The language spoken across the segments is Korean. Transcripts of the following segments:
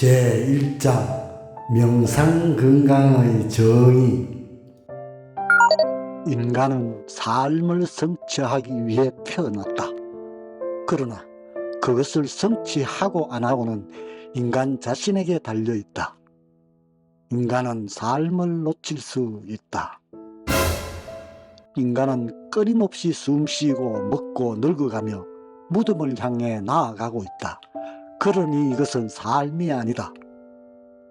제1장 명상 건강의 정의 인간은 삶을 성취하기 위해 태어났다. 그러나 그것을 성취하고 안 하고는 인간 자신에게 달려 있다. 인간은 삶을 놓칠 수 있다. 인간은 끊임없이 숨쉬고 먹고 늙어가며 무덤을 향해 나아가고 있다. 그러니 이것은 삶이 아니다.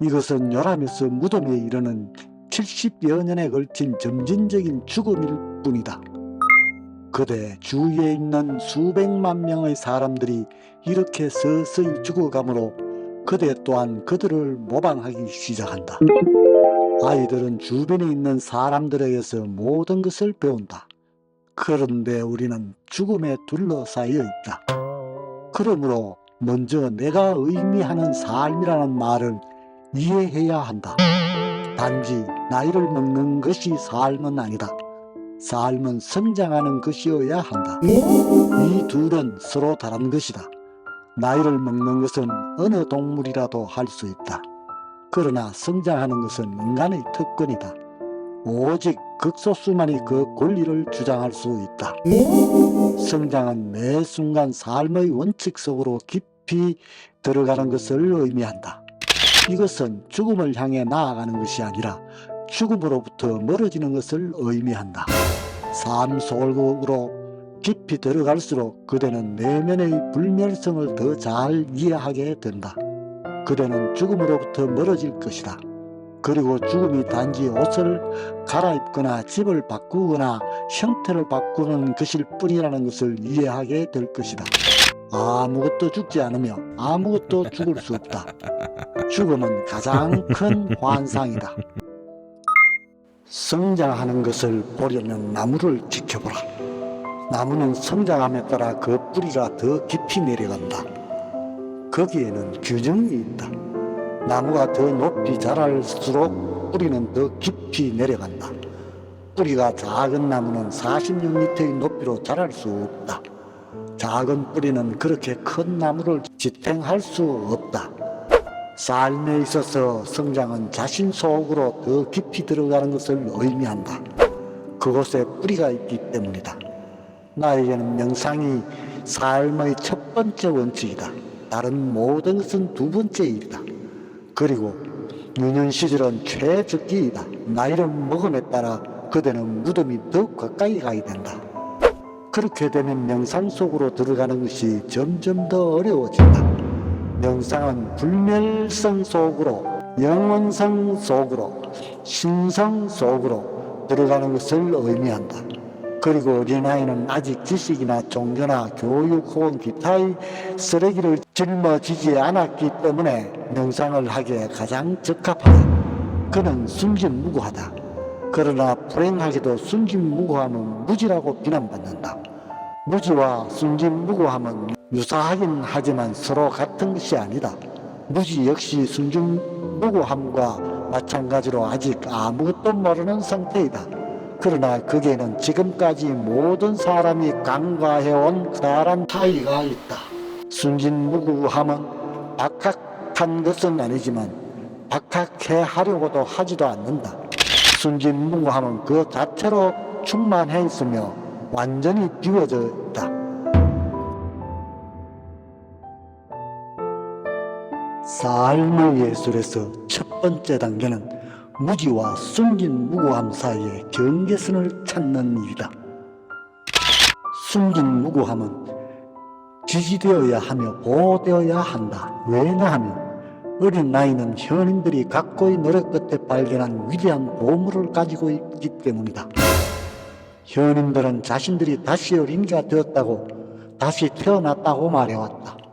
이것은 요람에서 무덤에 이르는 70여 년에 걸친 점진적인 죽음일 뿐이다. 그대 주위에 있는 수백만 명의 사람들이 이렇게 서서히 죽어가므로 그대 또한 그들을 모방하기 시작한다. 아이들은 주변에 있는 사람들에게서 모든 것을 배운다. 그런데 우리는 죽음에 둘러싸여 있다. 그러므로 먼저 내가 의미하는 삶이라는 말을 이해해야 한다. 단지 나이를 먹는 것이 삶은 아니다. 삶은 성장하는 것이어야 한다. 이 둘은 서로 다른 것이다. 나이를 먹는 것은 어느 동물이라도 할 수 있다. 그러나 성장하는 것은 인간의 특권이다. 오직 극소수만이 그 권리를 주장할 수 있다. 성장은 매 순간 삶의 원칙 속으로 깊이 들어가는 것을 의미한다. 이것은 죽음을 향해 나아가는 것이 아니라 죽음으로부터 멀어지는 것을 의미한다. 삶 속으로 깊이 들어갈수록 그대는 내면의 불멸성을 더 잘 이해하게 된다. 그대는 죽음으로부터 멀어질 것이다. 그리고 죽음이 단지 옷을 갈아입거나 집을 바꾸거나 형태를 바꾸는 것일 뿐이라는 것을 이해하게 될 것이다. 아무것도 죽지 않으며 아무것도 죽을 수 없다. 죽음은 가장 큰 환상이다. 성장하는 것을 보려면 나무를 지켜보라. 나무는 성장함에 따라 그 뿌리가 더 깊이 내려간다. 거기에는 균형이 있다. 나무가 더 높이 자랄수록 뿌리는 더 깊이 내려간다. 뿌리가 작은 나무는 46m의 높이로 자랄 수 없다. 작은 뿌리는 그렇게 큰 나무를 지탱할 수 없다. 삶에 있어서 성장은 자신 속으로 더 깊이 들어가는 것을 의미한다. 그곳에 뿌리가 있기 때문이다. 나에게는 명상이 삶의 첫 번째 원칙이다. 다른 모든 것은 두 번째 일이다. 그리고 유년 시절은 최적기이다. 나이를 먹음에 따라 그대는 무덤이 더 가까이 가야 된다. 그렇게 되면 명상 속으로 들어가는 것이 점점 더 어려워진다. 명상은 불멸성 속으로, 영원성 속으로, 신성 속으로 들어가는 것을 의미한다. 그리고 어린아이는 아직 지식이나 종교나 교육 혹은 기타의 쓰레기를 짊어지지 않았기 때문에 명상을 하기에 가장 적합하다. 그는 순진무구하다. 그러나 불행하게도 순진무구함은 무지라고 비난받는다. 무지와 순진무구함은 유사하긴 하지만 서로 같은 것이 아니다. 무지 역시 순진무구함과 마찬가지로 아직 아무것도 모르는 상태이다. 그러나 거기에는 지금까지 모든 사람이 간과해온 커다란 차이가 있다. 순진무구함은 박학한 것은 아니지만 박학해 하려고도 하지도 않는다. 순진무구함은 그 자체로 충만해 있으며 완전히 비워져 있다. 삶의 예술에서 첫 번째 단계는 무지와 순진무구함 사이의 경계선을 찾는 일이다. 순진무구함은 지지되어야 하며 보호되어야 한다. 왜냐 하면 어린 나이는 현인들이 각고의 노력 끝에 발견한 위대한 보물을 가지고 있기 때문이다. 현인들은 자신들이 다시 어린이가 되었다고 다시 태어났다고 말해왔다.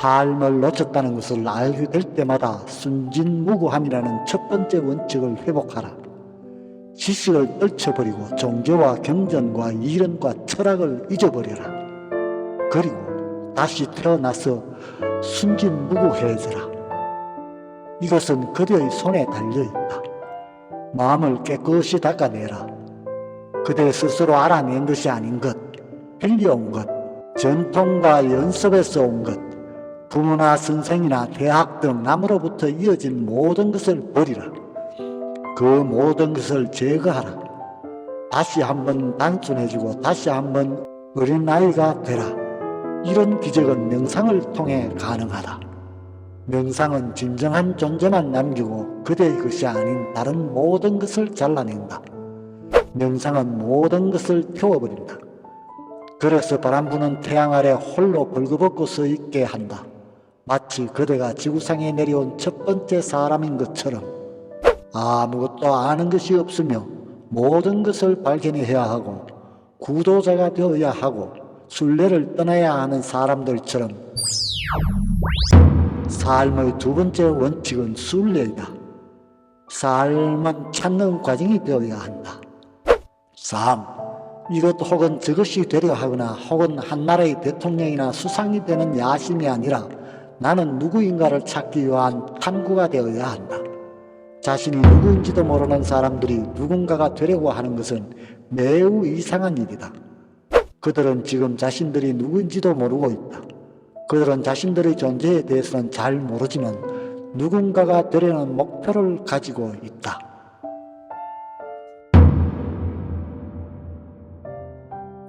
삶을 놓쳤다는 것을 알게 될 때마다 순진무구함이라는 첫 번째 원칙을 회복하라. 지식을 떨쳐버리고 종교와 경전과 이론과 철학을 잊어버려라. 그리고 다시 태어나서 순진무구해져라. 이것은 그대의 손에 달려있다. 마음을 깨끗이 닦아내라. 그대 스스로 알아낸 것이 아닌 것, 빌려온 것, 전통과 연습에서 온 것, 부모나 선생이나 대학 등 남으로부터 이어진 모든 것을 버리라. 그 모든 것을 제거하라. 다시 한번 단순해지고 다시 한번 어린아이가 되라. 이런 기적은 명상을 통해 가능하다. 명상은 진정한 존재만 남기고 그대의 것이 아닌 다른 모든 것을 잘라낸다. 명상은 모든 것을 태워버린다. 그래서 바람 부는 태양 아래 홀로 벌거벗고 서 있게 한다. 마치 그대가 지구상에 내려온 첫 번째 사람인 것처럼 아무것도 아는 것이 없으며 모든 것을 발견해야 하고 구도자가 되어야 하고 순례를 떠나야 하는 사람들처럼 삶의 두 번째 원칙은 순례이다. 삶은 찾는 과정이 되어야 한다. 삶, 이것 혹은 저것이 되려 하거나 혹은 한 나라의 대통령이나 수상이 되는 야심이 아니라 나는 누구인가를 찾기 위한 탐구가 되어야 한다. 자신이 누구인지도 모르는 사람들이 누군가가 되려고 하는 것은 매우 이상한 일이다. 그들은 지금 자신들이 누구인지도 모르고 있다. 그들은 자신들의 존재에 대해서는 잘 모르지만 누군가가 되려는 목표를 가지고 있다.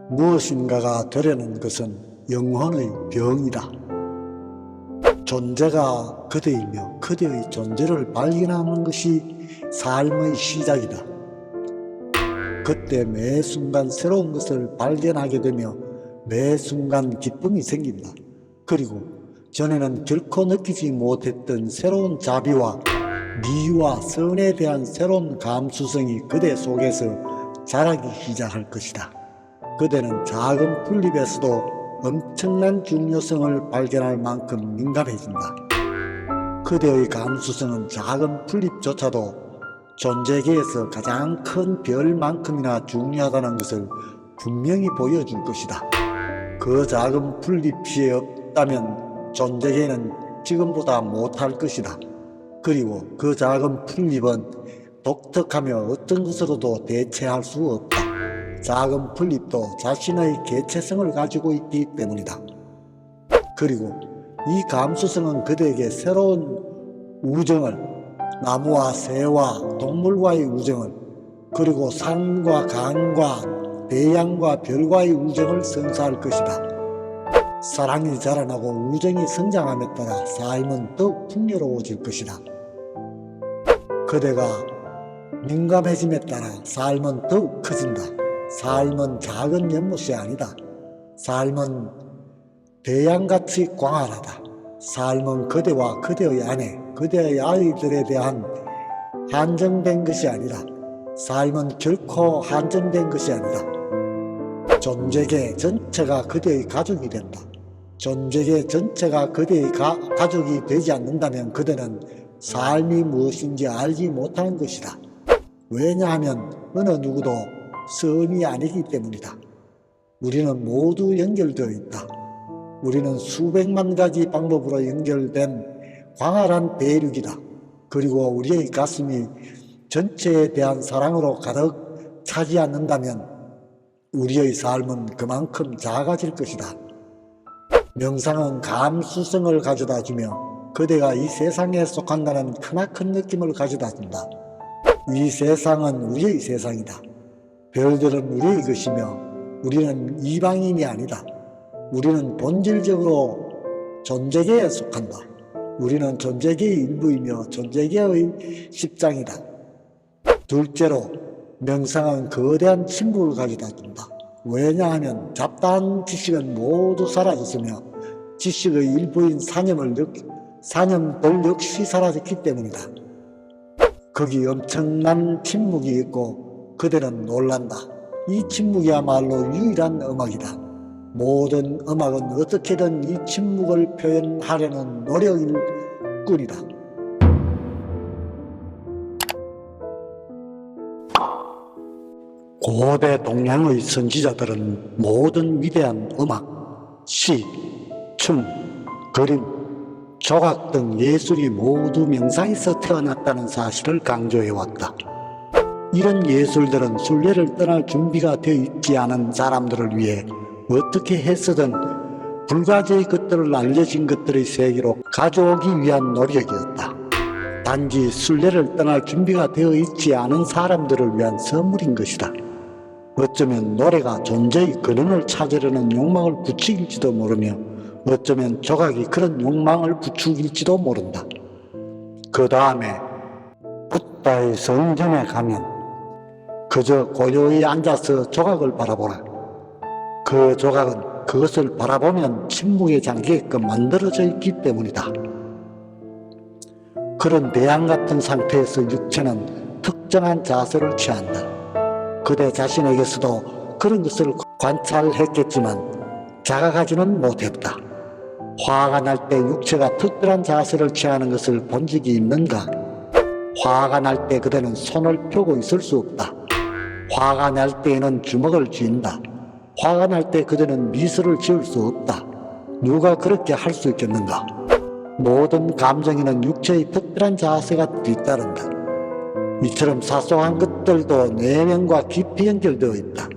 무엇인가가 되려는 것은 영혼의 병이다. 존재가 그대이며 그대의 존재를 발견하는 것이 삶의 시작이다. 그때 매 순간 새로운 것을 발견하게 되며 매 순간 기쁨이 생긴다. 그리고 전에는 결코 느끼지 못했던 새로운 자비와 미와 선에 대한 새로운 감수성이 그대 속에서 자라기 시작할 것이다. 그대는 작은 풀잎에서도 엄청난 중요성을 발견할 만큼 민감해진다. 그대의 감수성은 작은 풀잎조차도 존재계에서 가장 큰 별만큼이나 중요하다는 것을 분명히 보여줄 것이다. 그 작은 풀잎이 없다면 존재계는 지금보다 못할 것이다. 그리고 그 작은 풀잎은 독특하며 어떤 것으로도 대체할 수 없다. 작은 풀잎도 자신의 개체성을 가지고 있기 때문이다. 그리고 이 감수성은 그대에게 새로운 우정을 나무와 새와 동물과의 우정을 그리고 산과 강과 대양과 별과의 우정을 선사할 것이다. 사랑이 자라나고 우정이 성장함에 따라 삶은 더욱 풍요로워질 것이다. 그대가 민감해짐에 따라 삶은 더욱 커진다. 삶은 작은 연못이 아니다. 삶은 대양같이 광활하다. 삶은 그대와 그대의 아내, 그대의 아이들에 대한 한정된 것이 아니라 삶은 결코 한정된 것이 아니다. 존재계 전체가 그대의 가족이 된다. 존재계 전체가 그대의 가, 가족이 되지 않는다면 그대는 삶이 무엇인지 알지 못하는 것이다. 왜냐하면 어느 누구도 선이 아니기 때문이다. 우리는 모두 연결되어 있다. 우리는 수백만 가지 방법으로 연결된 광활한 대륙이다. 그리고 우리의 가슴이 전체에 대한 사랑으로 가득 차지 않는다면 우리의 삶은 그만큼 작아질 것이다. 명상은 감수성을 가져다 주며 그대가 이 세상에 속한다는 크나큰 느낌을 가져다 준다. 이 세상은 우리의 세상이다. 별들은 우리의 것이며 우리는 이방인이 아니다. 우리는 본질적으로 존재계에 속한다. 우리는 존재계의 일부이며 존재계의 십장이다. 둘째로 명상은 거대한 침묵을 가져다 준다. 왜냐하면 잡다한 지식은 모두 사라졌으며 지식의 일부인 사념을 역, 사념들 역시 사라졌기 때문이다. 거기 엄청난 침묵이 있고 그대는 놀란다. 이 침묵이야말로 유일한 음악이다. 모든 음악은 어떻게든 이 침묵을 표현하려는 노력일 뿐이다. 고대 동양의 선지자들은 모든 위대한 음악, 시, 춤, 그림, 조각 등 예술이 모두 명상에서 태어났다는 사실을 강조해왔다. 이런 예술들은 순례를 떠날 준비가 되어 있지 않은 사람들을 위해 어떻게 해서든 불가지의 것들을 알려진 것들의 세계로 가져오기 위한 노력이었다. 단지 순례를 떠날 준비가 되어 있지 않은 사람들을 위한 선물인 것이다. 어쩌면 노래가 존재의 근원을 찾으려는 욕망을 부추길지도 모르며 어쩌면 조각이 그런 욕망을 부추길지도 모른다. 그 다음에 붓다의 성전에 가면 그저 고요히 앉아서 조각을 바라보라. 그 조각은 그것을 바라보면 침묵에 잠기게끔 만들어져 있기 때문이다. 그런 대양 같은 상태에서 육체는 특정한 자세를 취한다. 그대 자신에게서도 그런 것을 관찰했겠지만 자각하지는 못했다. 화가 날 때 육체가 특별한 자세를 취하는 것을 본 적이 있는가? 화가 날 때 그대는 손을 펴고 있을 수 없다. 화가 날 때에는 주먹을 쥔다. 화가 날 때 그대는 미소를 지을 수 없다. 누가 그렇게 할 수 있겠는가? 모든 감정에는 육체의 특별한 자세가 뒤따른다. 이처럼 사소한 것들도 내면과 깊이 연결되어 있다.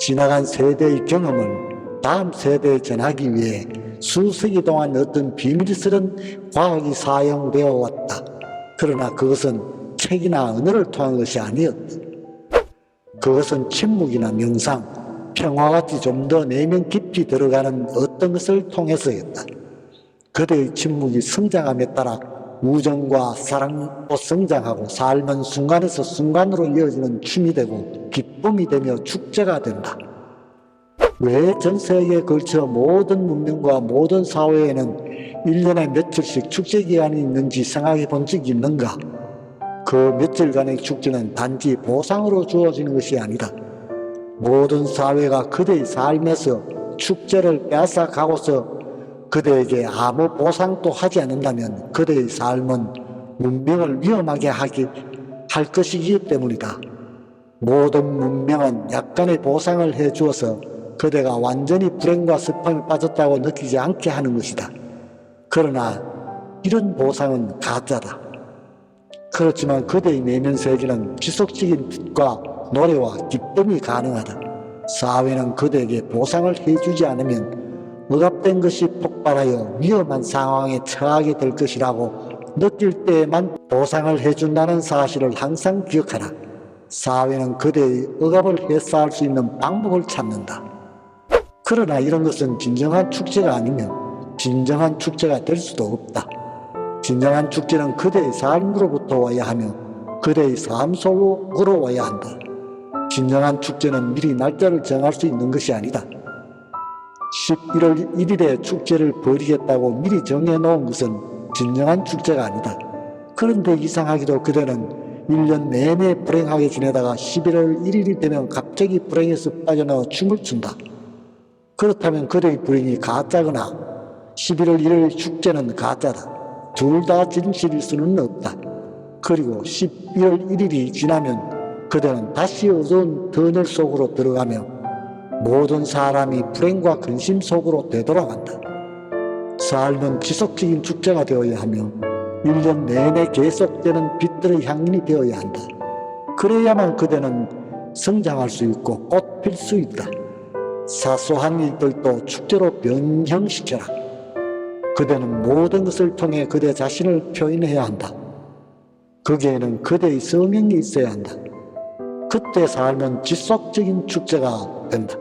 지나간 세대의 경험을 다음 세대에 전하기 위해 수세기 동안 어떤 비밀스런 과학이 사용되어 왔다. 그러나 그것은 책이나 언어를 통한 것이 아니었다. 그것은 침묵이나 명상, 평화 같이 좀 더 내면 깊이 들어가는 어떤 것을 통해서였다. 그대의 침묵이 성장함에 따라 우정과 사랑도 성장하고 삶은 순간에서 순간으로 이어지는 춤이 되고 기쁨이 되며 축제가 된다. 왜 전 세계에 걸쳐 모든 문명과 모든 사회에는 1년에 며칠씩 축제 기간이 있는지 생각해 본 적이 있는가? 그 며칠간의 축제는 단지 보상으로 주어지는 것이 아니다. 모든 사회가 그대의 삶에서 축제를 빼앗아가고서 그대에게 아무 보상도 하지 않는다면 그대의 삶은 문명을 위험하게 하기, 할 것이기 때문이다. 모든 문명은 약간의 보상을 해 주어서 그대가 완전히 불행과 슬픔에 빠졌다고 느끼지 않게 하는 것이다. 그러나 이런 보상은 가짜다. 그렇지만 그대의 내면 세계는 지속적인 빛과 노래와 기쁨이 가능하다. 사회는 그대에게 보상을 해주지 않으면 억압된 것이 폭발하여 위험한 상황에 처하게 될 것이라고 느낄 때에만 보상을 해준다는 사실을 항상 기억하라. 사회는 그대의 억압을 해소할 수 있는 방법을 찾는다. 그러나 이런 것은 진정한 축제가 아니면 진정한 축제가 될 수도 없다. 진정한 축제는 그대의 삶으로부터 와야 하며 그대의 삶 속으로 와야 한다. 진정한 축제는 미리 날짜를 정할 수 있는 것이 아니다. 11월 1일에 축제를 벌이겠다고 미리 정해놓은 것은 진정한 축제가 아니다. 그런데 이상하게도 그대는 1년 내내 불행하게 지내다가 11월 1일이 되면 갑자기 불행에서 빠져나와 춤을 춘다. 그렇다면 그대의 불행이 가짜거나 11월 1일 축제는 가짜다. 둘 다 진실일 수는 없다. 그리고 12월 1일이 지나면 그대는 다시 어두운 터널 속으로 들어가며 모든 사람이 불행과 근심 속으로 되돌아간다. 삶은 지속적인 축제가 되어야 하며 1년 내내 계속되는 빛들의 향연이 되어야 한다. 그래야만 그대는 성장할 수 있고 꽃필 수 있다. 사소한 일들도 축제로 변형시켜라. 그대는 모든 것을 통해 그대 자신을 표현해야 한다. 거기에는 그대의 성향이 있어야 한다. 그때 삶은 지속적인 축제가 된다.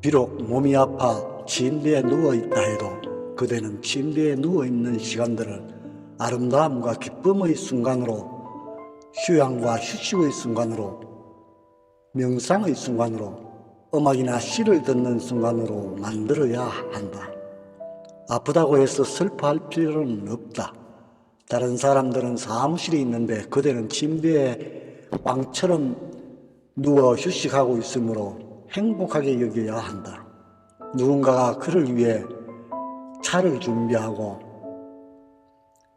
비록 몸이 아파 침대에 누워 있다 해도 그대는 침대에 누워 있는 시간들을 아름다움과 기쁨의 순간으로 휴양과 휴식의 순간으로 명상의 순간으로 음악이나 시를 듣는 순간으로 만들어야 한다. 아프다고 해서 슬퍼할 필요는 없다. 다른 사람들은 사무실에 있는데 그대는 침대에 왕처럼 누워 휴식하고 있으므로 행복하게 여겨야 한다. 누군가가 그를 위해 차를 준비하고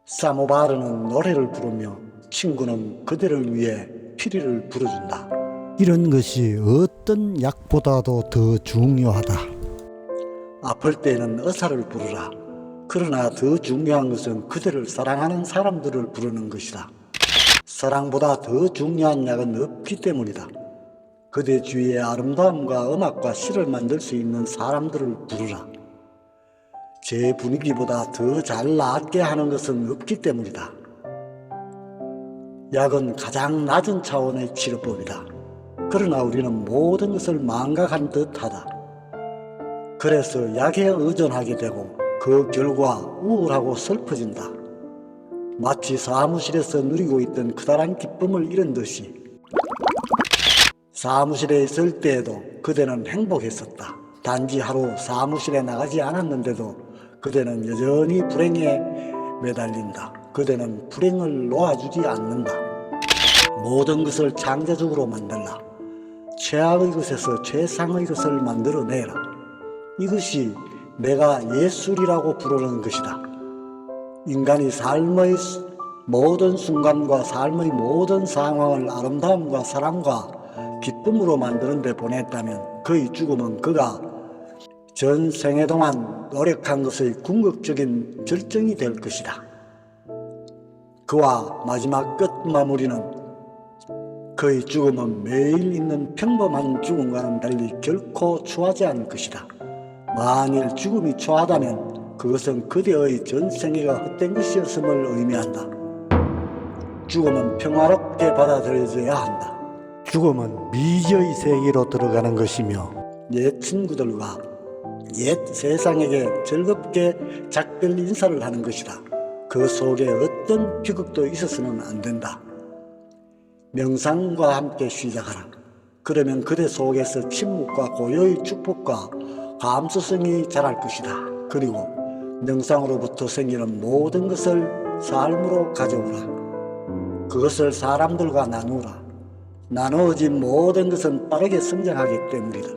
사모바르는 노래를 부르며 친구는 그대를 위해 피리를 불어준다. 이런 것이 어떤 약보다도 더 중요하다. 아플 때는 의사를 부르라. 그러나 더 중요한 것은 그대를 사랑하는 사람들을 부르는 것이다. 사랑보다 더 중요한 약은 없기 때문이다. 그대 주위에 아름다움과 음악과 시를 만들 수 있는 사람들을 부르라. 제 분위기보다 더 잘 나게 하는 것은 없기 때문이다. 약은 가장 낮은 차원의 치료법이다. 그러나 우리는 모든 것을 망각한 듯 하다. 그래서 약에 의존하게 되고 그 결과 우울하고 슬퍼진다. 마치 사무실에서 누리고 있던 커다란 기쁨을 잃은 듯이 사무실에 있을 때에도 그대는 행복했었다. 단지 하루 사무실에 나가지 않았는데도 그대는 여전히 불행에 매달린다. 그대는 불행을 놓아주지 않는다. 모든 것을 창조적으로 만들라. 최악의 것에서 최상의 것을 만들어내라. 이것이 내가 예술이라고 부르는 것이다. 인간이 삶의 모든 순간과 삶의 모든 상황을 아름다움과 사랑과 기쁨으로 만드는 데 보냈다면 그의 죽음은 그가 전 생애 동안 노력한 것의 궁극적인 절정이 될 것이다. 그와 마지막 끝 마무리는 그의 죽음은 매일 있는 평범한 죽음과는 달리 결코 추하지 않을 것이다. 만일 죽음이 추하다면 그것은 그대의 전생애가 헛된 것이었음을 의미한다. 죽음은 평화롭게 받아들여져야 한다. 죽음은 미지의 세계로 들어가는 것이며 옛 친구들과 옛 세상에게 즐겁게 작별 인사를 하는 것이다. 그 속에 어떤 비극도 있어서는 안 된다. 명상과 함께 시작하라. 그러면 그대 속에서 침묵과 고요의 축복과 감수성이 자랄 것이다. 그리고 명상으로부터 생기는 모든 것을 삶으로 가져오라. 그것을 사람들과 나누라. 나누어진 모든 것은 빠르게 성장하기 때문이다.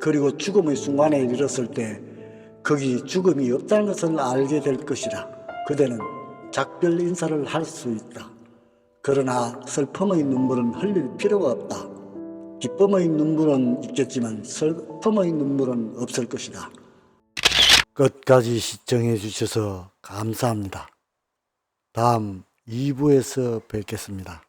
그리고 죽음의 순간에 이르렀을 때 거기 죽음이 없다는 것을 알게 될 것이라. 그대는 작별 인사를 할 수 있다. 그러나 슬픔의 눈물은 흘릴 필요가 없다. 기쁨의 눈물은 있겠지만 슬픔의 눈물은 없을 것이다. 끝까지 시청해 주셔서 감사합니다. 다음 2부에서 뵙겠습니다.